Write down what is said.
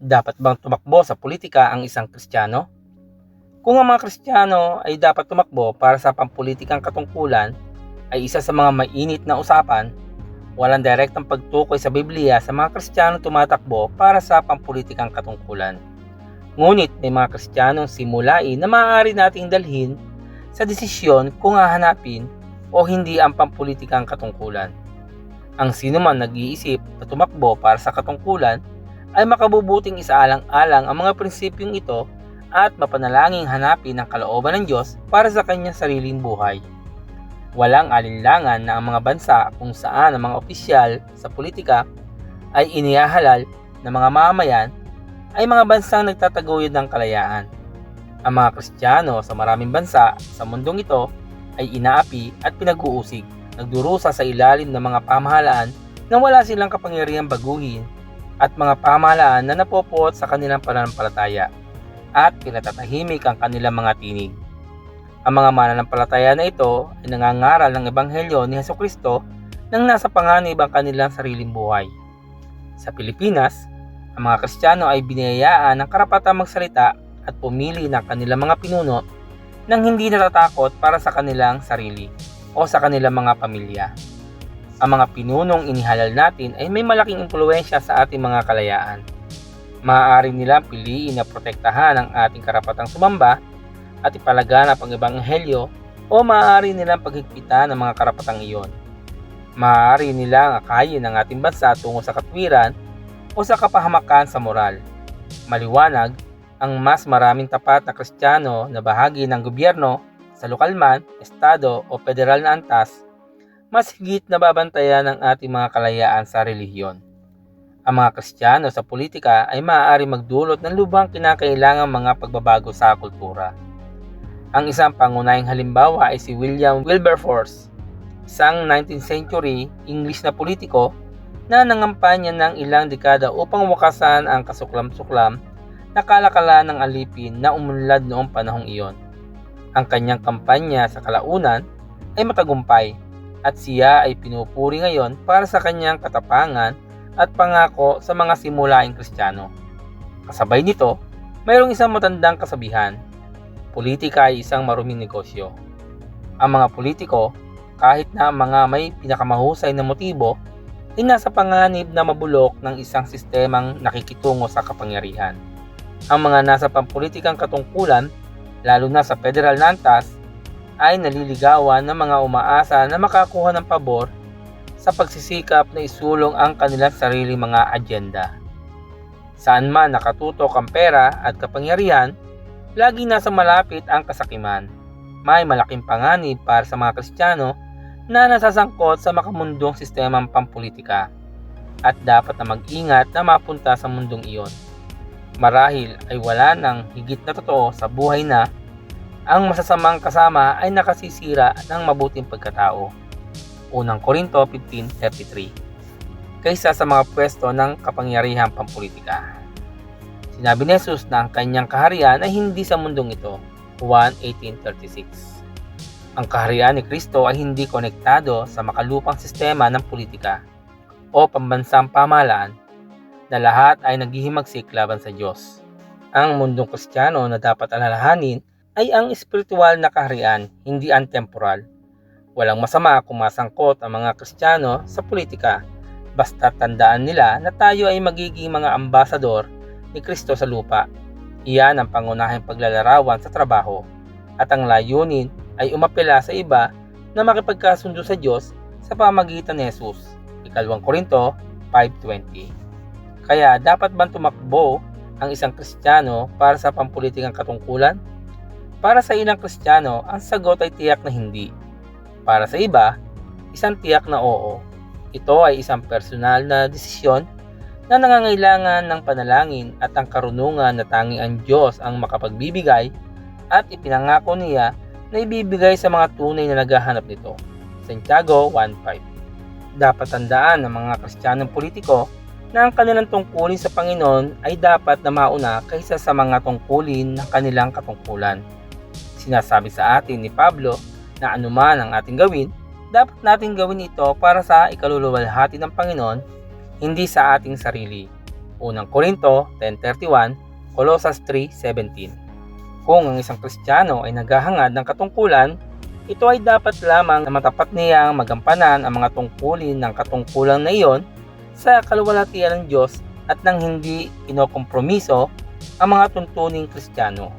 Dapat bang tumakbo sa politika ang isang Kristiyano? Kung ang mga Kristiyano ay dapat tumakbo para sa pampulitikang katungkulan ay isa sa mga mainit na usapan, walang direktang pagtukoy sa Biblia sa mga Kristiyano tumatakbo para sa pampulitikang katungkulan. Ngunit may mga Kristiyanong simulain na maaari nating dalhin sa desisyon kung hahanapin o hindi ang pampulitikang katungkulan. Ang sino man nag-iisip na tumakbo para sa katungkulan ay makabubuting isaalang-alang ang mga prinsipyong ito at mapanalangin hanapin ang kalooban ng Diyos para sa kanyang sariling buhay. Walang alinlangan na ang mga bansa kung saan ang mga opisyal sa politika ay inihahalal ng mga mamamayan ay mga bansang nagtataguyod ng kalayaan. Ang mga Kristiyano sa maraming bansa sa mundong ito ay inaapi at pinag-uusig, nagdurusa sa ilalim ng mga pamahalaan na wala silang kapangyarihang baguhin at mga pamahalaan na napopuot sa kanilang pananampalataya at pinatatahimik ang kanilang mga tinig. Ang mga mananampalataya na ito ay nangangaral ng Ebanghelyo ni Heso Kristo nang nasa panganib ang kanilang sariling buhay. Sa Pilipinas, ang mga Kristiyano ay binayaan ng karapatang magsalita at pumili ng kanilang mga pinuno nang hindi natatakot para sa kanilang sarili o sa kanilang mga pamilya. Ang mga pinunong inihalal natin ay may malaking impluensya sa ating mga kalayaan. Maaari nilang piliin na protektahan ang ating karapatang sumamba at ipalaganap ang ebanghelyo o maaari nilang paghigpitan ang mga karapatang iyon. Maaari nilang akayin ang ating bansa tungo sa katwiran o sa kapahamakan sa moral. Maliwanag, ang mas maraming tapat na kristyano na bahagi ng gobyerno sa lokal man, estado o federal na antas, mas higit na babantayan ang ating mga kalayaan sa relihiyon. Ang mga kristyano sa politika ay maaari magdulot ng lubang kinakailangang mga pagbabago sa kultura. Ang isang pangunahing halimbawa ay si William Wilberforce, isang 19th century English na politiko na nangampanya ng ilang dekada upang wakasan ang kasuklam-suklam na kalakalan ng alipin na umunlad noong panahong iyon. Ang kanyang kampanya sa kalaunan ay matagumpay at siya ay pinupuri ngayon para sa kanyang katapangan at pangako sa mga simulaing kristyano. Kasabay nito, mayroong isang matandang kasabihan, politika ay isang maruming negosyo. Ang mga politiko, kahit na mga may pinakamahusay na motibo, ay nasa panganib na mabulok ng isang sistemang nakikitungo sa kapangyarihan. Ang mga nasa pampulitikang katungkulan, lalo na sa federal na antas, ay naliligawan ng mga umaasa na makakuha ng pabor sa pagsisikap na isulong ang kanilang sarili mga agenda. Saan man nakatutok ang pera at kapangyarihan, lagi nasa malapit ang kasakiman. May malaking panganib para sa mga Kristiyano na nasasangkot sa makamundong sistemang pampolitika at dapat na mag-ingat na mapunta sa mundong iyon. Marahil ay wala nang higit na totoo sa buhay na ang masasamang kasama ay nakasisira ng mabuting pagkatao. Unang Korinto 15.33 Kaysa sa mga pwesto ng kapangyarihang pampolitika. Sinabi ni Jesus na ang kanyang kaharian ay hindi sa mundong ito. 1.1836 Ang kaharian ni Kristo ay hindi konektado sa makalupang sistema ng politika o pambansang pamahalaan na lahat ay naghihimagsik laban sa Diyos. Ang mundong kristyano na dapat alalahanin ay ang espiritual na kaharian, hindi ang temporal. Walang masama kung masangkot ang mga kristyano sa politika, basta tandaan nila na tayo ay magiging mga ambasador ni Kristo sa lupa. Iyan ang pangunahing paglalarawan sa trabaho at ang layunin ay umapela sa iba na makipagkasundo sa Diyos sa pamagitan ni Jesus. Ikalawang Korinto 5.20 Kaya dapat bang tumakbo ang isang Kristiyano para sa pampulitikang katungkulan? Para sa ilang Kristiyano, ang sagot ay tiyak na hindi. Para sa iba, isang tiyak na oo. Ito ay isang personal na desisyon na nangangailangan ng panalangin at ang karunungan na tanging ang Diyos ang makapagbibigay at ipinangako niya na ibibigay sa mga tunay na naghahanap nito. Santiago 1.5 Dapat tandaan ng mga kristyanong politiko na ang kanilang tungkulin sa Panginoon ay dapat na mauna kaysa sa mga tungkulin ng kanilang katungkulan. Sinasabi sa atin ni Pablo na anuman ang ating gawin, dapat natin gawin ito para sa ikaluluwalhati ng Panginoon, hindi sa ating sarili. Unang Korinto 10.31, Colossus 3.17. Kung ang isang Kristiyano ay naghahangad ng katungkulan, ito ay dapat lamang na matapat niyang magampanan ang mga tungkulin ng katungkulan na iyon sa kaluwalhatian ng Diyos at nang hindi kinokompromiso ang mga tuntuning Kristiyano.